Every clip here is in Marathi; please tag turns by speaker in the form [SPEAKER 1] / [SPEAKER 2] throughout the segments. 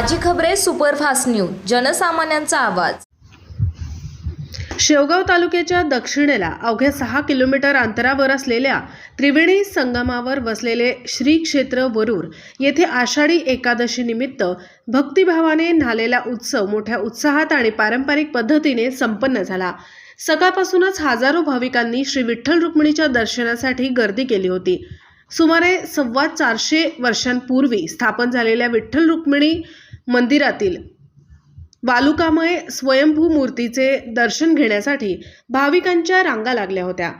[SPEAKER 1] एक्सप्रेस सुपरफास्ट न्यूज जनसामान्यांचा आवाज.
[SPEAKER 2] शेवगाव तालुक्याच्या दक्षिणेला अवघ्या सहा किलोमीटर अंतरावर असलेल्या त्रिवेणी संगमावर वसलेले श्री क्षेत्र वरूर येथे आषाढी एकादशी निमित्त भक्तिभावाने न्हालेला उत्सव मोठ्या उत्साहात आणि पारंपरिक पद्धतीने संपन्न झाला. सकाळपासूनच हजारो भाविकांनी श्री विठ्ठल रुक्मिणीच्या दर्शनासाठी गर्दी केली होती. सुमारे सव्वा चारशे वर्षांपूर्वी स्थापन झालेल्या विठ्ठल रुक्मिणी मंदिरातील. वालुकामय स्वयंभू मूर्तीचे दर्शन घेण्यासाठी भाविकांच्या रांगा लागल्या होत्या.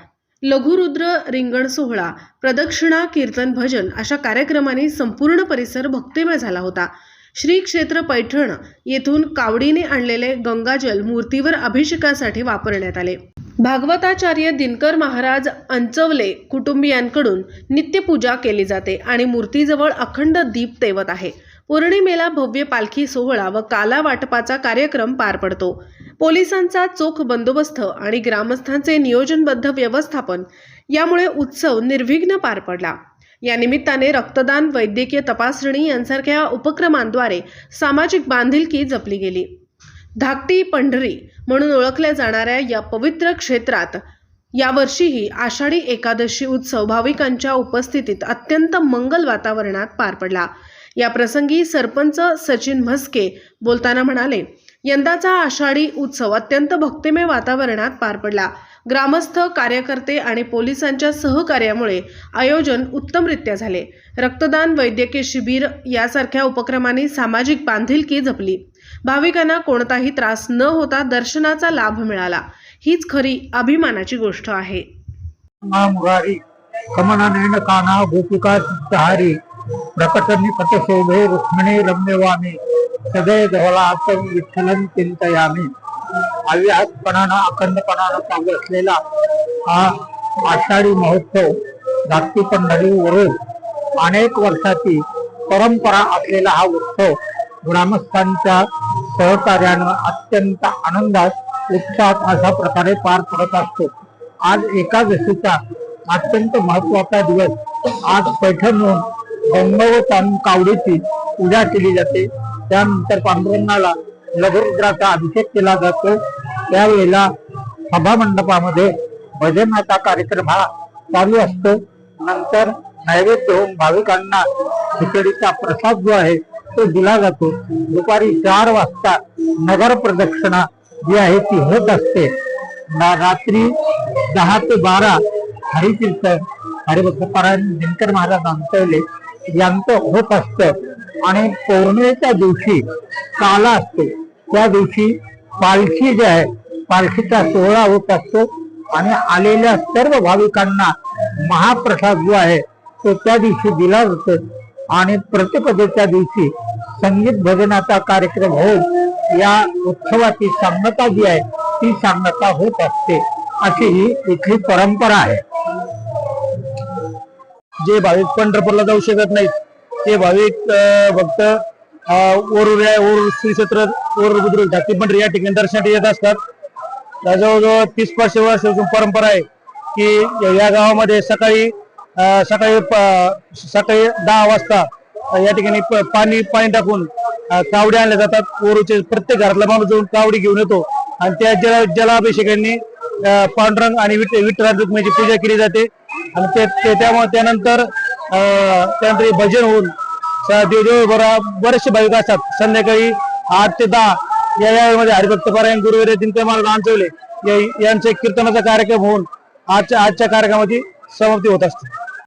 [SPEAKER 2] लघुरुद्र रिंगण सोहळा प्रदक्षिणा कीर्तन भजन अशा कार्यक्रमाने संपूर्ण परिसर भक्तिमय झाला होता. श्री क्षेत्र पैठण येथून कावडीने आणलेले गंगाजल मूर्तीवर अभिषेकासाठी वापरण्यात आले. भागवताचार्य दिनकर महाराज अंचवले कुटुंबियांकडून नित्यपूजा केली जाते आणि मूर्तीजवळ अखंड दीप तेवत आहे. पौर्णिमेला भव्य पालखी सोहळा व काला वाटपाचा कार्यक्रम पार पडतो. पोलिसांचा चोख बंदोबस्त आणि ग्रामस्थांचे नियोजनबद्ध व्यवस्थापन यामुळे उत्सव निर्विघ्न पार पडला. या निमित्ताने रक्तदान वैद्यकीय तपासणी यांसारख्या उपक्रमांद्वारे सामाजिक बांधिलकी जपली गेली. धाकटी पंढरी म्हणून ओळखल्या जाणाऱ्या या पवित्र क्षेत्रात यावर्षीही आषाढी एकादशी उत्सव भाविकांच्या उपस्थितीत अत्यंत मंगल वातावरणात पार पडला. या प्रसंगी सरपंच सचिन म्हस्के बोलताना म्हणाले यंदाचा आषाढी उत्सव अत्यंत भक्तिमय वातावरणात पार पडला. ग्रामस्थ कार्यकर्ते आणि पोलिसांच्या सहकार्यामुळे आयोजन उत्तमरित्या झाले. रक्तदान वैद्यकीय शिबिर यासारख्या उपक्रमांनी सामाजिक बांधिलकी जपली. भाविकांना कोणताही त्रास न होता दर्शनाचा लाभ मिळाला. हीच खरी अभिमानाची गोष्ट आहे.
[SPEAKER 3] प्रकटनी पटशोभे रुक्मिणी रम्यवामी सदय धवलात विठ्ठलन चिंतयामी अव्याहतपणानं अखंडपणानं चालू असलेला हा आषाढी महोत्सव धाकटी पंढरीवरून अनेक वर्षाची परंपरा असलेला हा उत्सव ग्रामस्थांच्या सहकार्यानं अत्यंत आनंदात उत्साहात अशा प्रकारे पार पडत असतो। आज एकादशीचा अत्यंत महत्त्वाचा दिवस आज पैठणहून व कावडीची पूजा केली जाते. त्यानंतर पांडुरंगाला लघुरुद्राचा अभिषेक केला जातो. त्यावेळेला सभा मंडपामध्ये भजनाचा कार्यक्रम हा चालू असतो. नंतर नैवेद्य होऊन भाविकांना खिचडीचा प्रसाद जो आहे तो दिला जातो. दुपारी चार वाजता नगर प्रदक्षिणा जी आहे ती होत असते. रात्री दहा ते बारा हरिकीर्तन हरिभक्तपारायण दिनकर महाराज आमचवले यांचं होत असतं. आणि पौर्णिमेच्या दिवशी काला असतो. त्या दिवशी पालखी जी आहे पालखीचा सोहळा होत असतो. आणि आलेल्या सर्व भाविकांना महाप्रसाद जो आहे तो त्या दिवशी दिला जातो. आणि प्रतिपदेच्या दिवशी संगीत भजनाचा कार्यक्रम होऊन या उत्सवाची सांगता जी आहे ती सांगता होत असते. अशी ही इथली परंपरा आहे.
[SPEAKER 4] जे भाविक पंढरपूरला जाऊ शकत नाहीत ते भाविक फक्त ओरूर ओरूर श्री क्षेत्र ओरूर बुद्रुक ढाकी पंढरी या ठिकाणी दर्शनासाठी येत असतात. त्या जवळजवळ तीस पाचशे वर्षापासून परंपरा आहे की या- गावामध्ये सकाळी सकाळी सकाळी दहा वाजता या ठिकाणी प- पाणी पाणी टाकून कावडे कावडी आणल्या जातात. ओरूचे प्रत्येक घरातला माणूस जाऊन कावडी घेऊन येतो. आणि त्या जल जलाभिषेकांनी पांडुरंग आणि विठ विठ्ठल रुक्मिणीची म्हणजे पूजा केली जाते. आणि ते त्यामुळे त्यानंतर अं, त्यानंतर भजन होऊन स- बरा बरेचसे भाविक असतात. संध्याकाळी आठ ते दहा या वेळेमध्ये हरिभक्त पारायण गुरुवेरे दिनकर महाराज आणचवले यांचे कीर्तनाचा कार्यक्रम होऊन आजच्या आजच्या कार्यक्रमाची समाप्ती होत असते.